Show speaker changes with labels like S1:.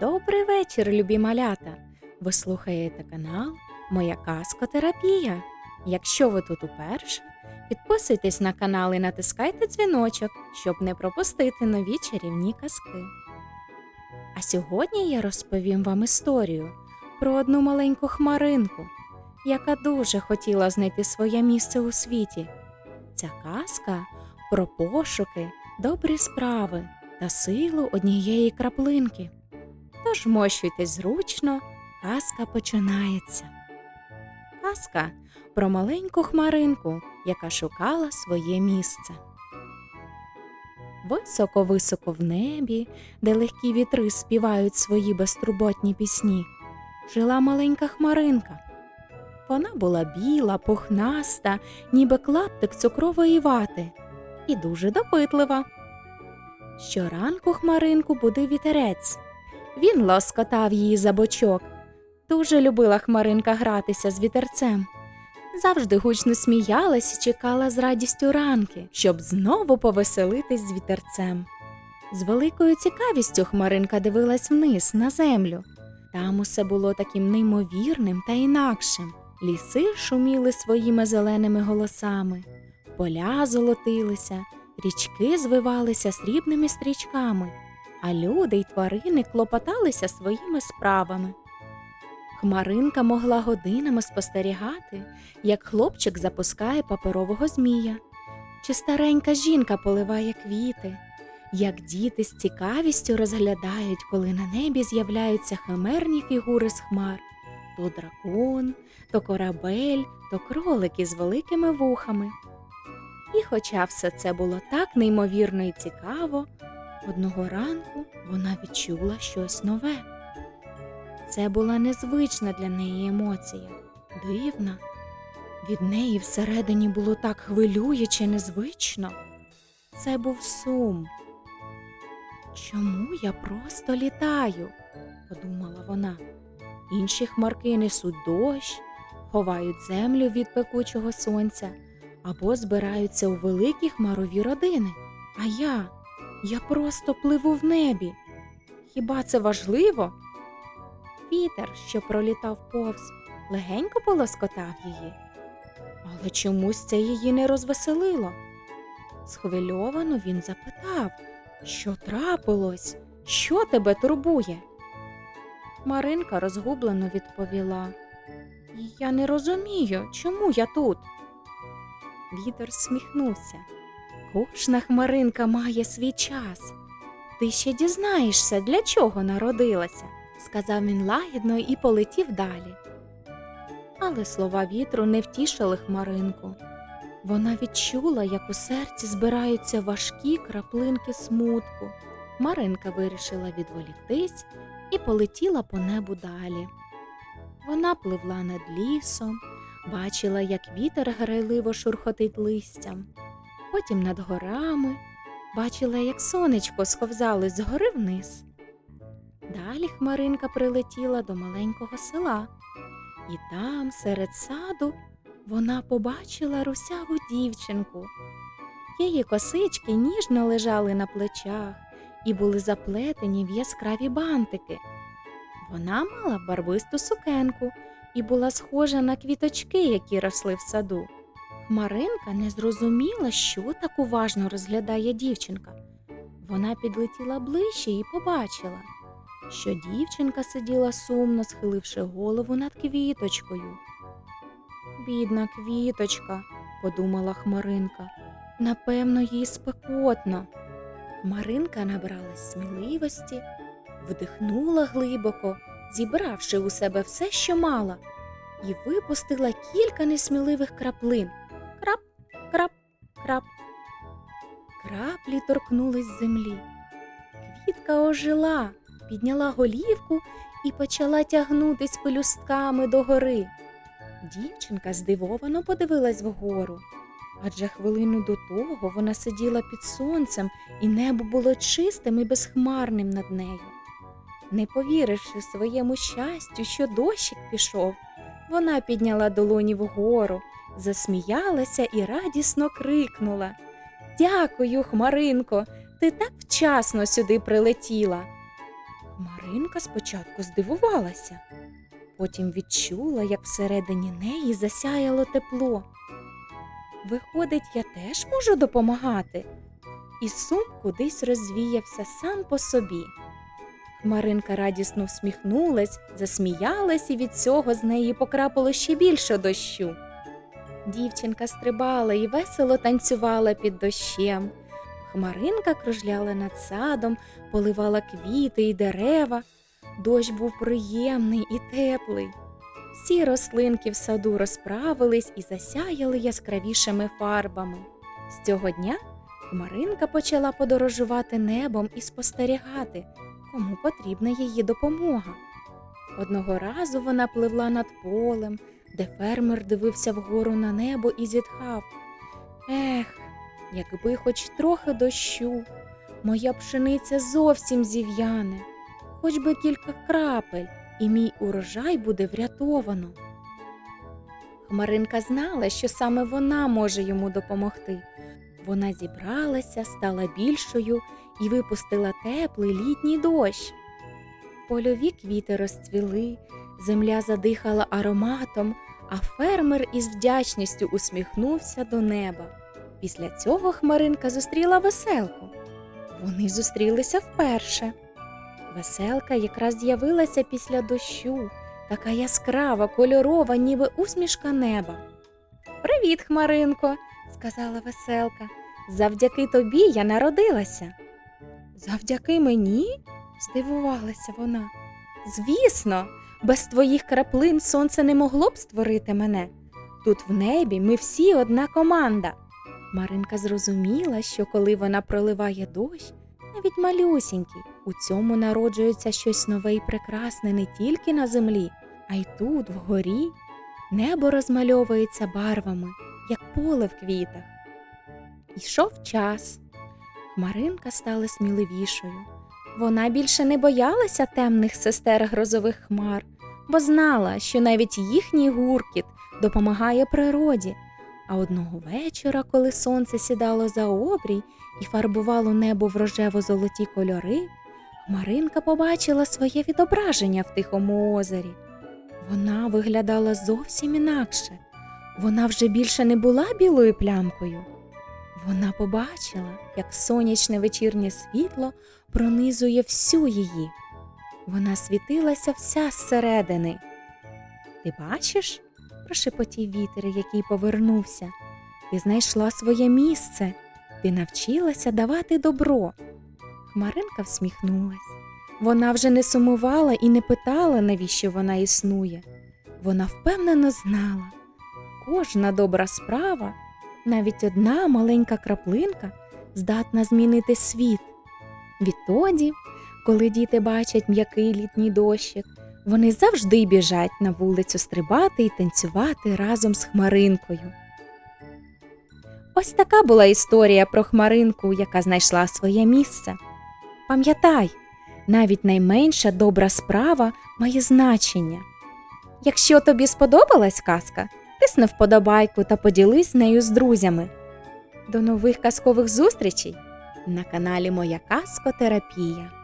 S1: Добрий вечір, любі малята! Ви слухаєте канал Моя казкотерапія. Якщо ви тут уперше, підписуйтесь на канал і натискайте дзвіночок, щоб не пропустити нові чарівні казки. А сьогодні я розповім вам історію про одну маленьку хмаринку, яка дуже хотіла знайти своє місце у світі. Ця казка про пошуки, добрі справи та силу однієї краплинки. Тож мощуйтесь зручно, казка починається. Казка про маленьку хмаринку, яка шукала своє місце. Високо-високо в небі, де легкі вітри співають свої безтурботні пісні, жила маленька хмаринка. Вона була біла, пухнаста, ніби клаптик цукрової вати, і дуже допитлива. Щоранку хмаринку будив вітерець. Він лоскотав її за бочок. Дуже любила хмаринка гратися з вітерцем. Завжди гучно сміялась і чекала з радістю ранки, щоб знову повеселитись з вітерцем. З великою цікавістю хмаринка дивилась вниз на землю. Там усе було таким неймовірним та інакшим. Ліси шуміли своїми зеленими голосами, поля золотилися, річки звивалися срібними стрічками а люди й тварини клопоталися своїми справами. Хмаринка могла годинами спостерігати, як хлопчик запускає паперового змія, чи старенька жінка поливає квіти, як діти з цікавістю розглядають, коли на небі з'являються химерні фігури з хмар то дракон, то корабель, то кролики з великими вухами. І хоча все це було так неймовірно і цікаво, Одного ранку вона відчула щось нове. Це була незвична для неї емоція, дивна. Від неї всередині було так хвилююче незвично. Це був сум. Чому я просто літаю? подумала вона. Інші хмарки несуть дощ, ховають землю від пекучого сонця або збираються у великі хмарові родини. А я я просто пливу в небі. Хіба це важливо? Вітер, що пролітав повз, легенько полоскотав її, але чомусь це її не розвеселило. Схвильовано він запитав, що трапилось, що тебе турбує? Маринка розгублено відповіла Я не розумію, чому я тут. Вітер сміхнувся. Кожна хмаринка має свій час. Ти ще дізнаєшся, для чого народилася, сказав він лагідно і полетів далі. Але слова вітру не втішили хмаринку. Вона відчула, як у серці збираються важкі краплинки смутку. Маринка вирішила відволіктись і полетіла по небу далі. Вона пливла над лісом, бачила, як вітер грайливо шурхотить листям потім над горами, бачила, як сонечко сковзалось згори вниз. Далі хмаринка прилетіла до маленького села, і там, серед саду, вона побачила русяву дівчинку. Її косички ніжно лежали на плечах і були заплетені в яскраві бантики. Вона мала барвисту сукенку і була схожа на квіточки, які росли в саду. Маринка не зрозуміла, що так уважно розглядає дівчинка. Вона підлетіла ближче і побачила, що дівчинка сиділа сумно, схиливши голову над квіточкою. Бідна квіточка, подумала Хмаринка, напевно, їй спекотно. Хмаринка набралась сміливості, вдихнула глибоко, зібравши у себе все, що мала, і випустила кілька несміливих краплин крап, крап, крап. Краплі торкнулись землі. Квітка ожила, підняла голівку і почала тягнутись пелюстками догори. Дівчинка здивовано подивилась вгору, адже хвилину до того вона сиділа під сонцем, і небо було чистим і безхмарним над нею. Не повіривши своєму щастю, що дощик пішов, вона підняла долоні вгору, засміялася і радісно крикнула Дякую, Хмаринко, ти так вчасно сюди прилетіла. Хмаринка спочатку здивувалася, потім відчула, як всередині неї засяяло тепло. Виходить, я теж можу допомагати. І сум кудись розвіявся сам по собі. Хмаринка радісно всміхнулась, засміялась, і від цього з неї покрапало ще більше дощу. Дівчинка стрибала і весело танцювала під дощем. Хмаринка кружляла над садом, поливала квіти і дерева. Дощ був приємний і теплий. Всі рослинки в саду розправились і засяяли яскравішими фарбами. З цього дня Хмаринка почала подорожувати небом і спостерігати, кому потрібна її допомога. Одного разу вона пливла над полем, де фермер дивився вгору на небо і зітхав. Ех, якби хоч трохи дощу, моя пшениця зовсім зів'яне, хоч би кілька крапель, і мій урожай буде врятовано. Хмаринка знала, що саме вона може йому допомогти. Вона зібралася, стала більшою і випустила теплий літній дощ. Польові квіти розцвіли, земля задихала ароматом, а фермер із вдячністю усміхнувся до неба. Після цього Хмаринка зустріла веселку. Вони зустрілися вперше. Веселка якраз з'явилася після дощу, така яскрава, кольорова, ніби усмішка неба. Привіт, Хмаринко, сказала веселка. Завдяки тобі я народилася. Завдяки мені? здивувалася вона. Звісно, без твоїх краплин сонце не могло б створити мене. Тут в небі ми всі одна команда. Маринка зрозуміла, що коли вона проливає дощ, навіть малюсінький, у цьому народжується щось нове і прекрасне не тільки на землі, а й тут, вгорі. Небо розмальовується барвами, як поле в квітах. Йшов час. Хмаринка стала сміливішою. Вона більше не боялася темних сестер грозових хмар, бо знала, що навіть їхній гуркіт допомагає природі. А одного вечора, коли сонце сідало за обрій і фарбувало небо в рожево-золоті кольори, Хмаринка побачила своє відображення в тихому озері. Вона виглядала зовсім інакше. Вона вже більше не була білою плямкою. Вона побачила, як сонячне вечірнє світло пронизує всю її. Вона світилася вся зсередини. Ти бачиш? прошепотів вітер, який повернувся. Ти знайшла своє місце, ти навчилася давати добро. Хмаринка всміхнулась. Вона вже не сумувала і не питала, навіщо вона існує. Вона впевнено знала, кожна добра справа, навіть одна маленька краплинка, здатна змінити світ. Відтоді, коли діти бачать м'який літній дощик, вони завжди біжать на вулицю стрибати і танцювати разом з хмаринкою. Ось така була історія про хмаринку, яка знайшла своє місце. Пам'ятай, навіть найменша добра справа має значення. Якщо тобі сподобалась казка, тисни вподобайку та поділись нею з друзями. До нових казкових зустрічей на каналі Моя Казкотерапія.